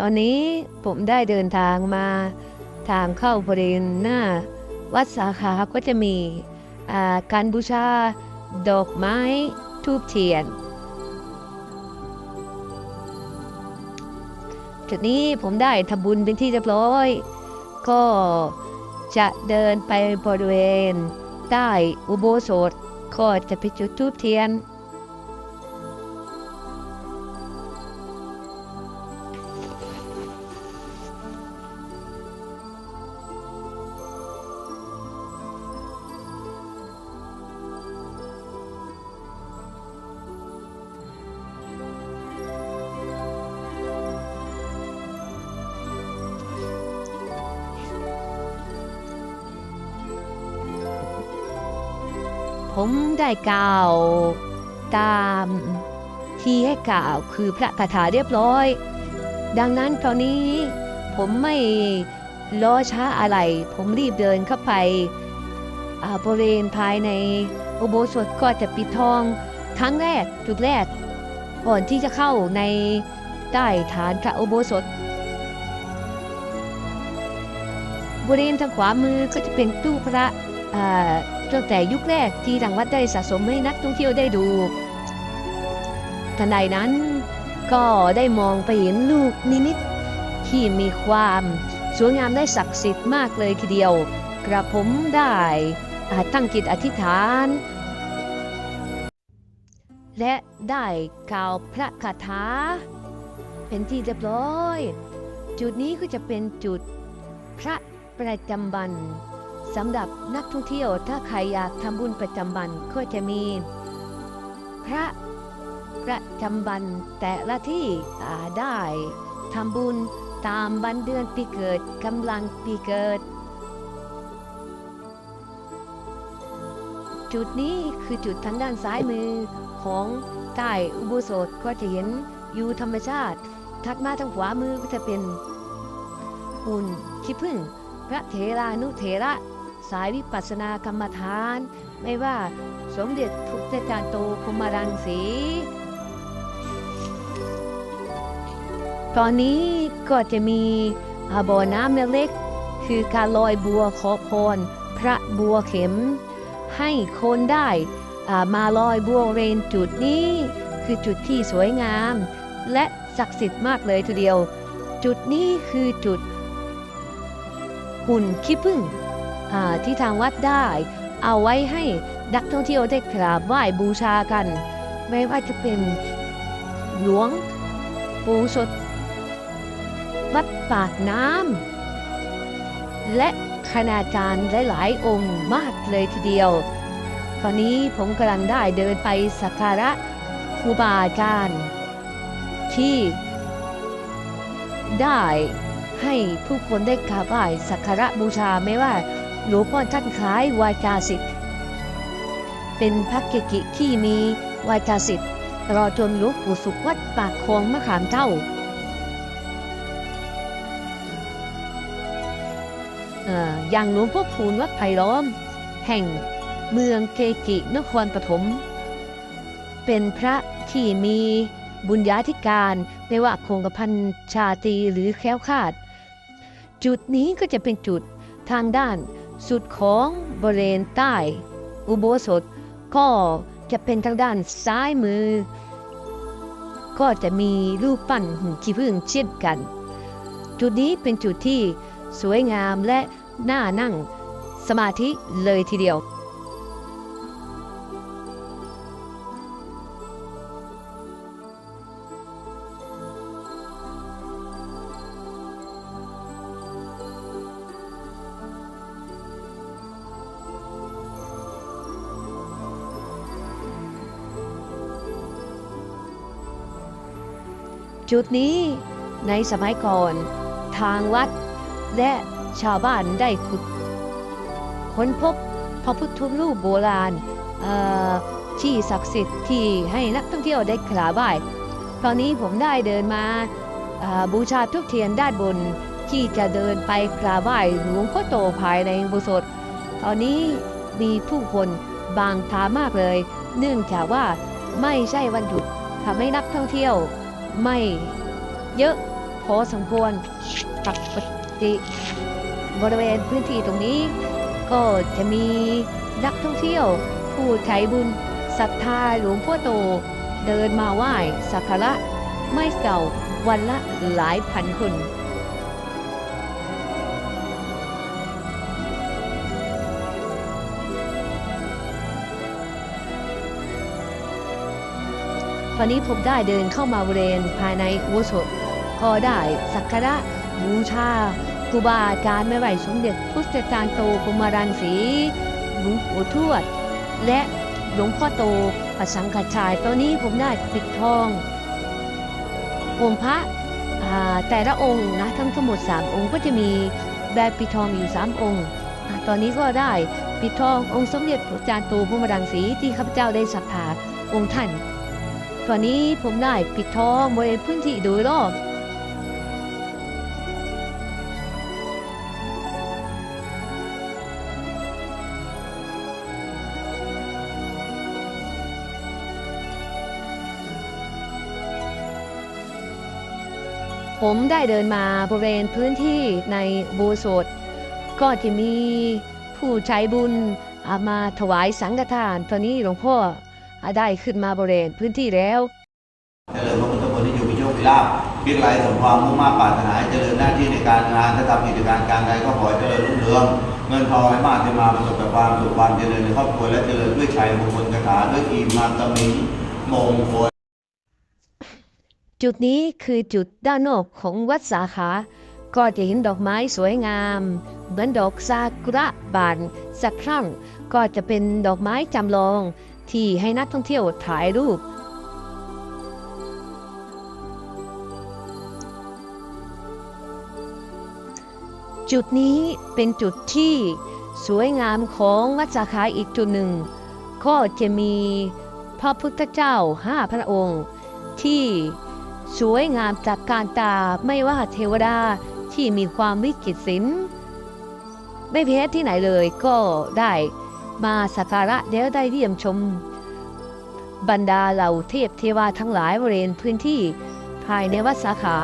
ตอนนี้ผมได้เดินทางมาทางเข้าบริเวณหน้า วัดสาขาก็จะมีการบูชา ดอกไม้ทูบเทียน จุดนี้ผมได้ทำบุญเป็นที่เรียบร้อย ก็จะเดินไปบริเวณใต้อุโบสถก็จะไปจุดทูบเทียน ผมได้กล่าว ตามที่ให้กล่าวคือพระคาถาเรียบร้อย ดังนั้นตอนนี้ผมไม่รอช้าอะไร ผมรีบเดินเข้าไปอาบริเวณภายในอุโบสถก็จะปิดทองครั้งแรกจุดแรก ก่อนที่จะเข้าในใต้ฐานพระอุโบสถบริเวณทางขวามือก็จะเป็นตู้พระอ่า ตั้งแต่ยุคแรกที่ทางวัดได้สะสมให้นักท่องเที่ยวได้ดูทันใดนั้นก็ได้มองไปเห็นลูกนิมิต ที่มีความสวยงามได้ศักดิ์สิทธิ์มากเลยทีเดียว กระผมได้อ่าตั้งจิตอธิษฐาน และได้กล่าวพระคาถาเป็นที่เรียบร้อย จุดนี้ก็จะเป็นจุดพระประจำวัน สำหรับนักท่องเที่ยวถ้าใครอยากทำบุญประจำวันก็จะมี พระประจำวันแต่ละที่ได้ทำบุญตามวันเดือนปีเกิดกำลังปีเกิด จุดนี้คือจุดทางด้านซ้ายมือของใต้อุโบสถก็จะเห็นอยู่ธรรมชาติ ถัดมาทางขวามือก็จะเป็นหุ่นขี้ผึ้งพระเถรานุเถระ สายวิปัสสนากรรมฐาน ไม่ว่าสมเด็จพุทธจารย์โตพรหมรังสี ตอนนี้ก็จะมีอาบ่อน้ำเล็กๆคือการลอยบัวขอพรพระบัวเข็ม ให้คนได้มาลอยบัวเรนจุดนี้ คือจุดที่สวยงาม และศักดิ์สิทธิ์มากเลยทีเดียว จุดนี้คือจุดหุ่นขี้ผึ้ง ที่ทางวัดได้ เอาไว้ให้นักท่องเที่ยวได้กราบไหว้บูชากัน ไม่ว่าจะเป็นหลวงปู่สด วัดปากน้ำและคณาจารย์หลายๆ องค์มากเลยทีเดียว ตอนนี้ผมกำลังได้เดินไปสักการะครูบาอาจารย์ที่ได้ให้ผู้คนได้กราบไหว้สักการะบูชาไม่ว่า หลวงพ่อท่านคล้ายวาจาสิทธิ์เป็นพระเกจิที่มีวาจาสิทธิ์ตลอจนหลวงปู่สุขวัดปากคลองมะขามเท่าอย่างหลวงพ่อพูนวัดไผ่ล้อม แห่งเมืองเกจินครปฐมเป็นพระที่มีบุญญาธิการไม่ว่าคงกระพันชาตีหรือแค้วคาด จุดนี้ก็จะเป็นจุดทางด้าน สุดของบริเวณใต้ อุโบสถก็จะเป็นทางด้านซ้ายมือ ก็จะมีรูปปั้นหุ่นขี้ผึ้งเช่นกัน จุดนี้เป็นจุดที่สวยงามและน่านั่งสมาธิเลยทีเดียว จุดนี้ในสมัยก่อน ทางวัดและชาวบ้านได้ขุดค้นพบพระพุทธรูปโบราณที่ศักดิ์สิทธิ์ที่ให้นักท่องเที่ยวได้กราบไหว้ตอนนี้ผมได้เดินมาบูชาทุกเทียนด้านบนที่จะเดินไปกราบไหว้หลวงพ่อโตภายในอุโบสถตอนนี้มีผู้คนบางทามากเลย เนื่องจากว่าไม่ใช่วันหยุดทำให้นักท่องเที่ยว ไม่เยอะพอสมควรปกติบริเวณพื้นที่ตรงนี้ ก็จะมีนักท่องเที่ยว ผู้ใจบุญศรัทธาหลวงพ่อโต เดินมาไหว้สักการะไม่เก่าวันละหลายพันคน ตอนนี้ผมได้เดินเข้ามาบริเวณภายในอุโบสถก็ได้สักการะบูชาครูบาอาจารย์ไม่ไหวสมเด็จพุทธจารย์โตพรหมรังสีหลวงปู่ทวด และหลวงพ่อโตประสังกัชาย ตอนนี้ผมได้ปิดทอง องค์พระแต่ละองค์นะทั้งทั้งหมด 3 องค์ก็จะมีแบบปิดทองอยู่ 3 องค์ ตอนนี้ก็ได้ปิดทององค์สมเด็จพระจารย์โตพรหมรังสีที่ข้าพเจ้าได้ศรัทธาองค์ท่าน ตอนนี้ผมได้ปิดทองบริเวณพื้นที่โดยรอบผมได้เดินมาบริเวณพื้นที่ในโบูสถก็จะมีผู้ใจบุญอามาถวายสังฆทานตอนนี้หลวงพ่อ ได้ขึ้นมาบริเวณพื้นที่แล้วเจริญพระพุทธมนต์ที่อยู่มีโชคมีลาภเพียงไรสมความมุ่งมา่ปรารถนาให้เจริญหน้าที่ในการงานถ้าทำกิจการการใดก็ขอให้เจริญรุ่งเรือง เงินทองไหลมาเทมาประสบแต่ความสุขความเจริญในครอบครัวและเจริญด้วยชัยมงคลคาถาด้วยอีมานตมิงมงคลจุดนี้คือจุดด้านนอกของวัดสาขา ก็จะเห็นดอกไม้สวยงาม เหมือนดอกซากุระบานสักครั้ง ก็จะเป็นดอกไม้จำลอง ที่ให้นักท่องเที่ยวถ่ายรูป จุดนี้เป็นจุดที่สวยงามของวัดสาขาอีกจุดหนึ่ง ก็จะมีพระพุทธเจ้าห้าพระองค์ ที่สวยงามจากการตาไม่ว่าเทวดาที่มีความวิจิตรศิลป์ไม่แพ้ที่ไหนเลยก็ได้ มาสักการะแล้วได้เยี่ยมชม บรรดาเหล่าเทพเทวาทั้งหลายบริเวณพื้นที่ ภายในวัดสาขา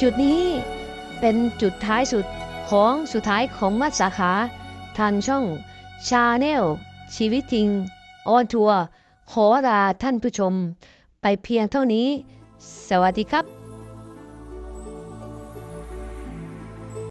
จุดนี้เป็นจุดท้ายสุดของสุดท้ายของวัดสาขาทางช่องชาแนลชีวิตจริงออนทัวร์ขอลาท่านผู้ชม ไปเพียงเท่านี้ สวัสดีครับ